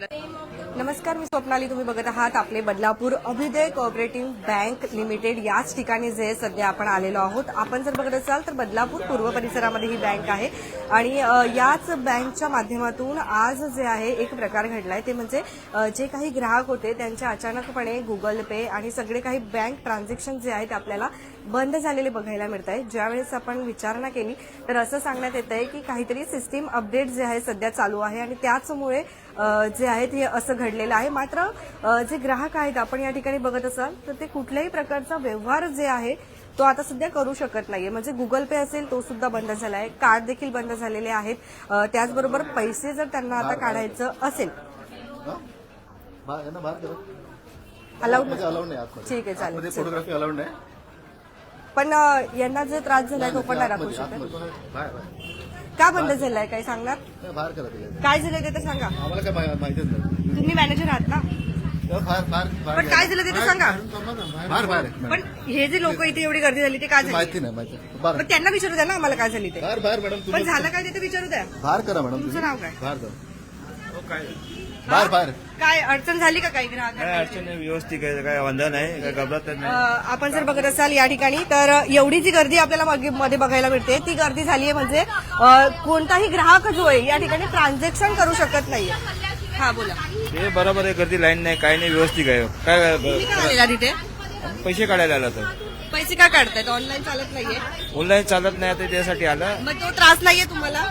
नमस्कार मी स्वप्नाली. तुम्ही बघत आहात आपले Badlapur Abhyudaya cooperative bank limited याच ठिकाणी जे सध्या आपण आलेलो आहोत आपण जर बघत असाल तर बदलापूर पूर्व परिसरामध्ये ही बँक आहे. आणि याच बँकच्या माध्यमातून आज जे आहे एक प्रकार घडलाय. ते म्हणजे जे काही ग्राहक होते त्यांचे अचानकपणे गुगल पे आणि सगळे काही बँक ट्रान्झॅक्शन जे आहेत आपल्याला बंद झालेले बघायला मिळत आहे ज्यावेळेस आपण विचारणा केली तर असं सांगण्यात येत आहे की काहीतरी सिस्टीम अपडेट जे आहे सध्या चालू आहे. आणि त्याचमुळे जे आहेत हे असं घडलेलं आहे. मात्र जे ग्राहक आहेत आपण या ठिकाणी बघत असाल तर ते कुठल्याही प्रकारचा व्यवहार जे आहे तो आता सध्या करू शकत नाहीये. म्हणजे गुगल पे असेल तो सुद्धा बंद झाला आहे कार्ड देखील बंद झालेले आहेत. त्याचबरोबर पैसे जर त्यांना आता काढायचं असेल अलाउड अलाउड नाही आतमध्ये. ठीक आहे चालेल. फोटोग्राफी अलाउड नाही. पण यांना जर त्रास झालाय तो पण नाही राखू शकत. का बंद झालाय? काय सांगणार? नाही, बाहेर करा तिला काय झालंय ते तर सांगा. आम्हाला काय माहि- माहितीच नाही. तुम्ही मॅनेजर आहात ना? तेव्हा बाहेर बाहेर बाहेर पण काय झालं ते तर सांगा. बाहेर बाहेर आहे. पण हे जे लोक इथे एवढी गर्दी झाली ते काय झाली? माहिती नाही माहिती नाही. बाहेर पण त्यांना विचारू द्या ना आम्हाला काय झाली ते. बाहेर बाहेर मॅडम पण तुम्ही झालं काय ते तर विचारू द्या. बाहेर करा मॅडम तुमचं तुम्ही. नाव काय? बाहेर जा. बाहेर बाहेर. काय अडचण झाली का काही ग्राहक काय अडचण नाही व्यवस्थित आहे काय वांधा नाही काय घबरात नाही. आपण जर बघत असाल या ठिकाणी तर एवढी जी गर्दी आपल्याला मागे- मध्ये बघायला मिळते ती गर्दी झाली आहे म्हणजे अ, कोणताही ग्राहक जो आहे या ठिकाणी ट्रान्झॅक्शन करू शकत नाहीये. हा बोला. ते बरोबर आहे गर्दी लाईन नाही काय नाही व्यवस्थित आहे. काय तुम्ही काय? आलेला तिथे? पैसे काढायला आला तर. पैसे का काढतायत? ऑनलाईन चालत नाहीये? ऑनलाईन चालत नाही आता त्यासाठी आलं. मग तो त्रास नाहीये तुम्हाला?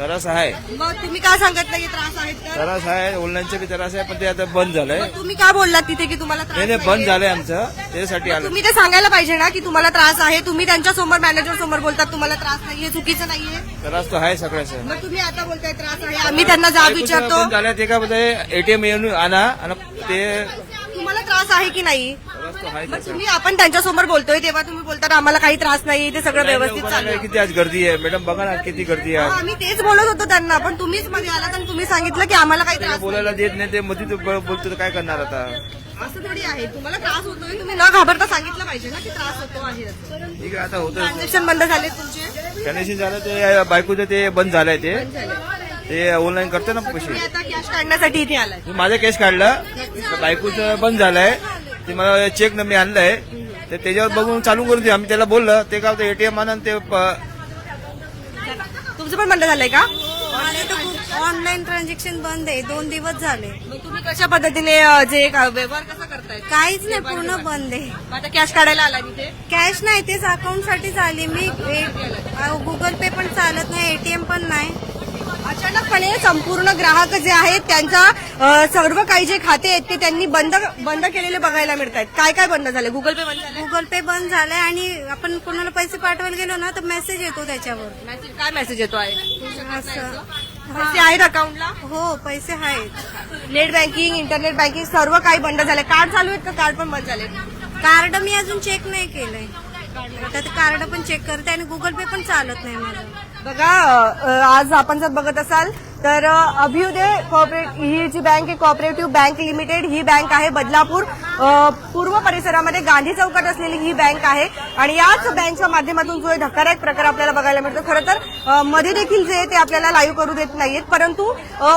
त्रास आहे. मग तुम्ही का सांगत नाहीये त्रास आहेत तर? त्रास आहे ऑनलाईनचे बी त्रास आहे पण ते आता बंद झालंय. मग तुम्ही का बोललात तिथे की तुम्हाला त्रास नाही नाही बंद? झालंय आमचं. त्यासाठी आलं. तुम्ही ते सांगायला पाहिजे ना की तुम्हाला त्रास आहे. तुम्ही त्यांच्यासमोर मॅनेजर समोर बोलतात तुम्हाला त्रास नाहीये चुकीचं नाहीये. त्रास तो आहे सगळ्याचा. मग तुम्ही आता बोलताय त्रास आहे. आम्ही त्यांना जाब विचारतो. ते काय एटीएम येऊन आणा आणि ते तुम्हाला त्रास आहे की नाही? मग तुम्ही आपण त्यांच्यासमोर बोलतोय तेव्हा तुम्ही बोलतात आम्हाला काही त्रास नाही ते सगळं व्यवस्थित चालू आहे. किती आज गर्दी आहे. मॅडम बघा ना किती गर्दी हा, आहे आम्ही तेच बोलत होतो त्यांना पण तुम्हीच मध्ये आलात आणि तुम्ही सांगितलं की आम्हाला काही त्रास बोलायला देत नाही ते मध्ये बोलतो तर काय करणार आता? नाही. असं थोडी आहे. तुम्हाला त्रास होतोय तुम्ही न घाबरता सांगितलं पाहिजे ना की त्रास होतो आहे. ठीक आहे आता होतं ट्रान्झॅक्शन बंद झाले तुमचे? कनेक्शन झालं ते बायकोचं ते बंद झालंय ते. ते ऑनलाईन करते ना पैसे. आता कॅश काढण्यासाठी इथे आलाय. मी माझं केस काढलं. तर बायकोचं बंद झालंय. ते मला चेक न मी आणलंय. तर त्याच्यावर बघून चालू करून दे आम्ही त्याला बोललं ते काय एटीएम आणा आणि ते प- तुमचं पण बंद झालंय का? ऑनलाईन ट्रान्झॅक्शन बंद आहे. दोन दिवस झाले. मग तुम्ही कशा पद्धतीने अं, जे का- व्यवहार कसा करताय? काहीच नाही पूर्ण बंद आहे. मग आता कॅश काढायला आला तिथे कॅश नाही तेच अकाउंटसाठी झाली मी. गुगल पे पण चालत नाही एटीएम पण नाही. अचानकपणे संपूर्ण ग्राहक जे आहेत त्यांचा सर्व काही जे खाते आहेत ते त्यांनी बंद बंद केलेले बघायला मिळत आहेत काय काय बंद झाले गुगल पे बंद झाले गुगल पे बंद झालाय आणि आपण कोणाला पैसे पाठवायला गेलो ना तर मेसेज येतो त्याच्यावर. मेसेज काय मेसेज येतो आहे? असं. पैसे आहेत अकाउंटला हो. पैसे आहेत. नेट बँकिंग इंटरनेट बँकिंग सर्व काही बंद झाले कार्ड चालू आहेत का? कार्ड पण बंद झाले कार्ड मी अजून चेक नाही केलंय. आता ते कार्ड पण चेक करते आणि गुगल पे पण चालत नाही माझं बघा आज आपण जर बघत असाल तर अभ्युदय कॉपरेट ही जी बँक आहे कॉपरेटिव्ह बँक लिमिटेड ही बँक आहे बदलापूर. पूर्व परिसरामध्ये गांधी चौकात असलेली ही बँक आहे. आणि याच बँकच्या माध्यमातून जो धक्कादायक प्रकार आपल्याला बघायला मिळतो. खरं तर मध्ये देखील जे आहे ते आपल्याला लाईव्ह करू देत नाहीयेत. परंतु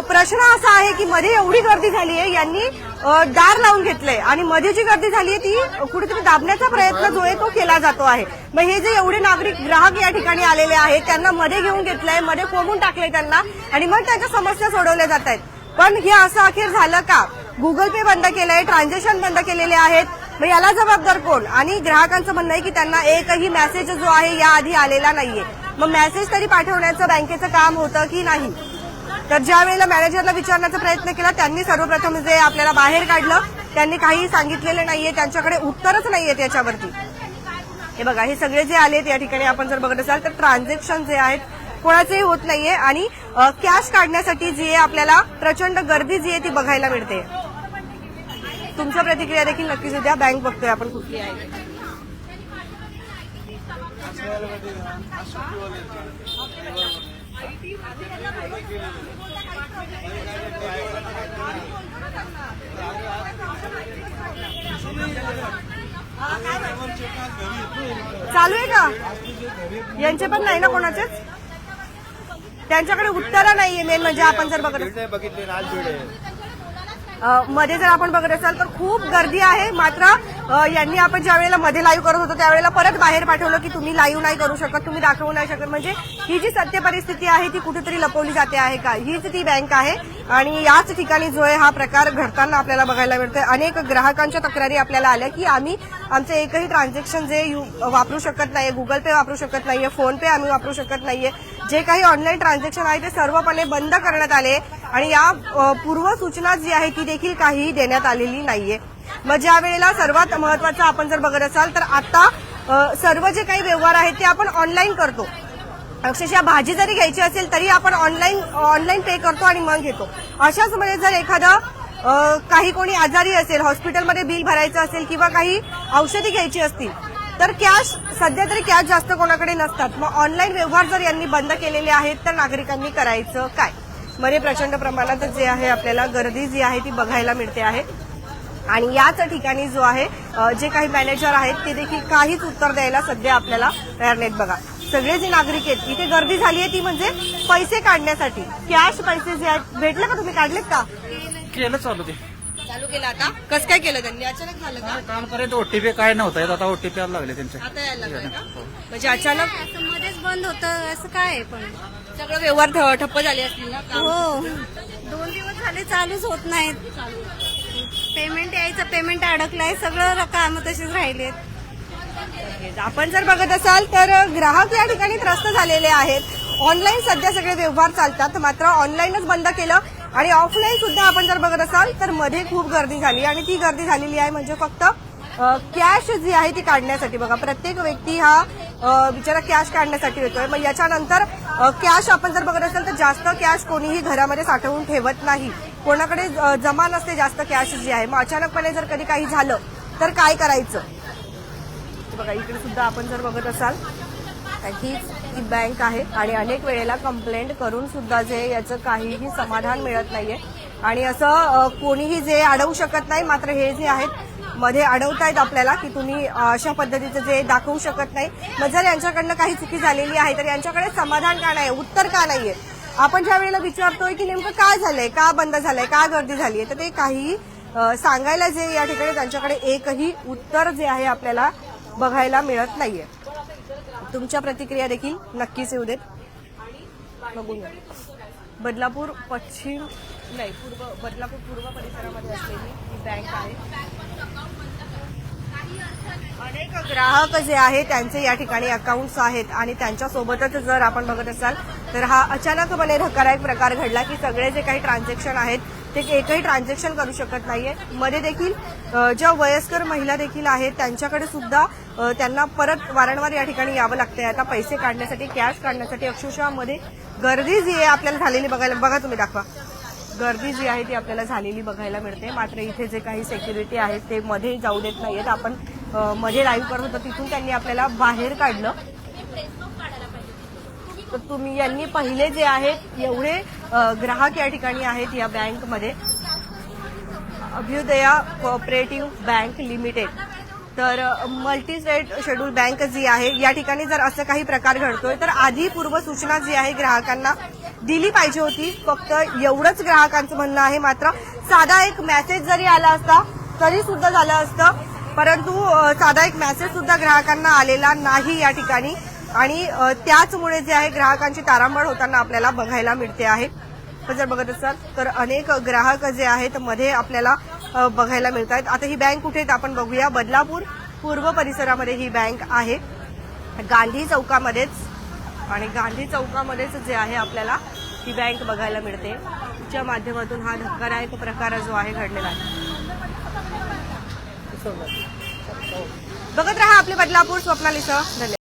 प्रश्न असा आहे की मध्ये एवढी गर्दी झाली आहे यांनी दार लावून घेतलंय. आणि मध्ये जी गर्दी झाली आहे ती कुठेतरी दाबण्याचा प्रयत्न जो आहे तो केला जातो आहे. मग हे जे एवढे नागरिक ग्राहक या ठिकाणी आलेले आहेत त्यांना मध्ये घेऊन घेतलंयमध्ये कोंबून टाकलंय त्यांना आणि मग त्यांच्या समस्या सोडवल्या जात आहेत. पण हे असं अखेर झालं का? गुगल पे बंद केलंय ट्रान्झॅक्शन बंद केलेले आहेत. मग याला जबाबदार कोण? आणि ग्राहकांचं म्हणणं आहे की त्यांना एकही मेसेज जो आहे याआधी आलेला नाहीये. मग मेसेज तरी पाठवण्याचं बँकेचं काम होतं की नाही? तर ज्या वेळेला मॅनेजरला विचारण्याचा प्रयत्न केला त्यांनी सर्वप्रथम जे आपल्याला बाहेर काढलं त्यांनी काही सांगितलेलं नाहीये त्यांच्याकडे उत्तरच नाहीये त्याच्यावरती हे बघा हे सगळे जे आलेत या ठिकाणी आपण जर बघत असाल तर ट्रान्झॅक्शन जे आहेत कोणाचेही होत नाहीये आणि कॅश काढण्यासाठी जी आहे आपल्याला प्रचंड गर्दी जी आहे ती बघायला मिळते. तुमच्या प्रतिक्रिया देखील नक्कीच उद्या बँक बघतोय आपण कुठली आहे चालू आहे का यांचे पण नाही ना कोणाचेच? त्यांच्याकडे उत्तर नाहीये मेन म्हणजे आपण जर बघत बघितले मध्ये जर आपण बघत असाल तर खूप गर्दी आहे. मात्र यांनी आपण ज्या वेळेला मध्ये लाईव्ह करत होतो त्यावेळेला परत बाहेर पाठवलं की तुम्ही लाईव्ह नाही करू शकत तुम्ही दाखवू नाही शकत. म्हणजे ही जी सत्य परिस्थिती आहे ती कुठेतरी लपवली जाते आहे का? हीच ती बँक आहे आणि याच ठिकाणी जो आहे हा प्रकार घडताना आपल्याला बघायला मिळतोय. अनेक ग्राहकांच्या तक्रारी आपल्याला आल्या की आम्ही आमचं एकही ट्रान्झॅक्शन जे वापरू शकत नाहीये गुगल पे वापरू शकत नाहीये फोन पे आम्ही वापरू शकत नाहीये. जे काही ऑनलाईन ट्रान्झॅक्शन आहे ते सर्वपणे बंद करण्यात आले. आणि या पूर्वसूचना पूर्व सूचना जी आहे ती देखील काहीही देण्यात आलेली नाहीये. मग ज्या वेळेला सर्वात महत्वाचं आपण जर बघत असाल तर आता सर्व जे काही व्यवहार आहेत ते आपण ऑनलाईन करतो. अक्षरशः भाजी जरी घ्यायची असेल तरी आपण ऑनलाईन ऑनलाईन पे करतो आणि मग घेतो. अशाच मध्ये जर एखादा काही कोणी आजारी असेल हॉस्पिटलमध्ये बिल भरायचं असेल किंवा काही औषधी घ्यायची असतील तर कॅश सध्या तरी कॅश जास्त कोणाकडे नसतात. मग ऑनलाईन व्यवहार जर यांनी बंद केलेले आहेत तर नागरिकांनी करायचं काय? मध्ये प्रचंड प्रमाणात जे आहे आपल्याला गर्दी जी आहे ती बघायला मिळते आहे. आणि याच ठिकाणी जो आहे जे काही मॅनेजर आहेत ते देखील काहीच उत्तर द्यायला सध्या आपल्याला तयार नाहीत बघा. सगळे जे नागरिक आहेत इथे गर्दी झाली आहे ती म्हणजे पैसे काढण्यासाठी. कॅश पैसे जे आहेत भेटले का तुम्ही? काढलेत का? केलं चालू ते. चालू केलं आता. कसं काय केलं त्यांनी? अचानक झालं का? काम करायचं ओटीपी काय नव्हतं आता ओटीपी यायला लागले त्यांचे. आता यायला का? म्हणजे अचानक असं मध्येच बंद होतं असं काय आहे पण. सगळं व्यवहार ठ- ठप्प झाले असतील ना? काम? हो. दोन दिवस झाले चालूच होत नाहीत. पेमेंट यायचं पेमेंट अडकलंय सगळं काम तसेच राहिलेत. आपण जर बघत असाल तर ग्राहक या ठिकाणी त्रस्त झालेले आहेत. ऑनलाईन सध्या सगळे व्यवहार चालतात मात्र ऑनलाईनच बंद केलं. आणि ऑफलाईन सुद्धा आपण जर बघत असाल तर मध्ये खूप गर्दी झाली. आणि ती गर्दी झालेली आहे म्हणजे फक्त कॅश जी आहे ती काढण्यासाठी बघा. प्रत्येक व्यक्ती हा बिचारा कॅश काढण्यासाठी येतोय. मग याच्यानंतर कॅश आपण जर बघत असाल तर जास्त कॅश कोणीही घरामध्ये साठवून ठेवत नाही. कोणाकडे जमा नसते जास्त कॅश जी आहे. मग अचानकपणे जर कधी काही झालं तर काय करायचं? बघा इकडे सुद्धा आपण जर बघत असाल तर हीच ही बँक आहे आणि अनेक वेळेला कंप्लेंट करून सुद्धा जे याचं काहीही समाधान मिळत नाहीये. आणि असं कोणीही जे अडवू शकत नाही मात्र हे जे आहेत मध्ये अडवतायत आपल्याला की तुम्ही अशा पद्धतीचं जे दाखवू शकत नाही. मग जर यांच्याकडनं काही चुकी झालेली आहे तर यांच्याकडे समाधान का नाही उत्तर का नाहीये? आपण ज्या वेळेला विचारतोय की नेमकं काय झालंय? का बंद झालंय? का गर्दी झालीय? तर ते काहीही सांगायला जे या ठिकाणी त्यांच्याकडे एकही उत्तर जे आहे आपल्याला बघायला मिळत नाहीये. तुमच्या प्रतिक्रिया देखील नक्कीच येऊ देत. बघूया बदलापूर पश्चिम नाही पूर्व बदलापूर पूर्व परिसरामध्ये असलेली ही बँक आहे. अनेक ग्राहक जे आहे त्यांचे या ठिकाणी अकाउंट्स आहेत आणि त्यांच्यासोबतच जर आपण बघत असाल तर हा अचानकपणे धक्कादायक प्रकार घडला की सगळे जे काही ट्रान्झॅक्शन आहेत ते एकही ट्रान्झॅक्शन करू शकत नाहीये. मध्ये देखील ज्या वयस्कर महिला देखील आहेत त्यांच्याकडे सुद्धा त्यांना परत वारंवार या ठिकाणी यावं लागतंय. आता पैसे काढण्यासाठी कॅश काढण्यासाठी अक्षरशः मध्ये गर्दी जी आहे आपल्याला झालेली बघायला बघा तुम्ही दाखवा. गर्दी जी आहे ती आपल्याला झालेली बघायला मिळते. मात्र इथे जे काही सेक्युरिटी आहेत ते मध्ये जाऊ देत नाहीयेत. आपण मध्ये लाईव्ह करत होतो तिथून त्यांनी आपल्याला बाहेर काढलं. तर तुम्ही यांनी पहिले जे आहेत एवढे ग्राहक या ठिकाणी आहेत या बँकमध्ये. Abhyudaya cooperative bank limited. तर मल्टी स्टेट शेड्यूल बँक जी आहे या ठिकाणी जर असं काही प्रकार घडतोय तर आधी पूर्व सूचना जी आहे ग्राहकांना दिली पाहिजे होती. फक्त एवढंच ग्राहकांचं म्हणणं आहे मात्र साधा एक मेसेज जरी आला असता तरी सुद्धा झालं असतं. परंतु साधा एक मेसेज सुद्धा ग्राहकांना आलेला नाही या ठिकाणी. आणि त्याचमुळे जे आहे ग्राहकांची तारांबळ होताना आपल्याला बघायला मिळते आहे. जर बघत असाल तर अनेक ग्राहक जे आहेत मध्ये आपल्याला बघायला मिळत आहेत आता ही बँक कुठे आहेत आपण बघूया. बदलापूर पूर्व परिसरामध्ये ही बँक आहे. गांधी चौकामध्येच आणि गांधी चौकामध्येच जे आहे आपल्याला ही बँक बघायला मिळते. च्या माध्यमातून हा धक्कादायक प्रकार जो आहे घडलेला आहे. बघत राहा आपले बदलापूर स्वप्नालीसह धन्यवाद.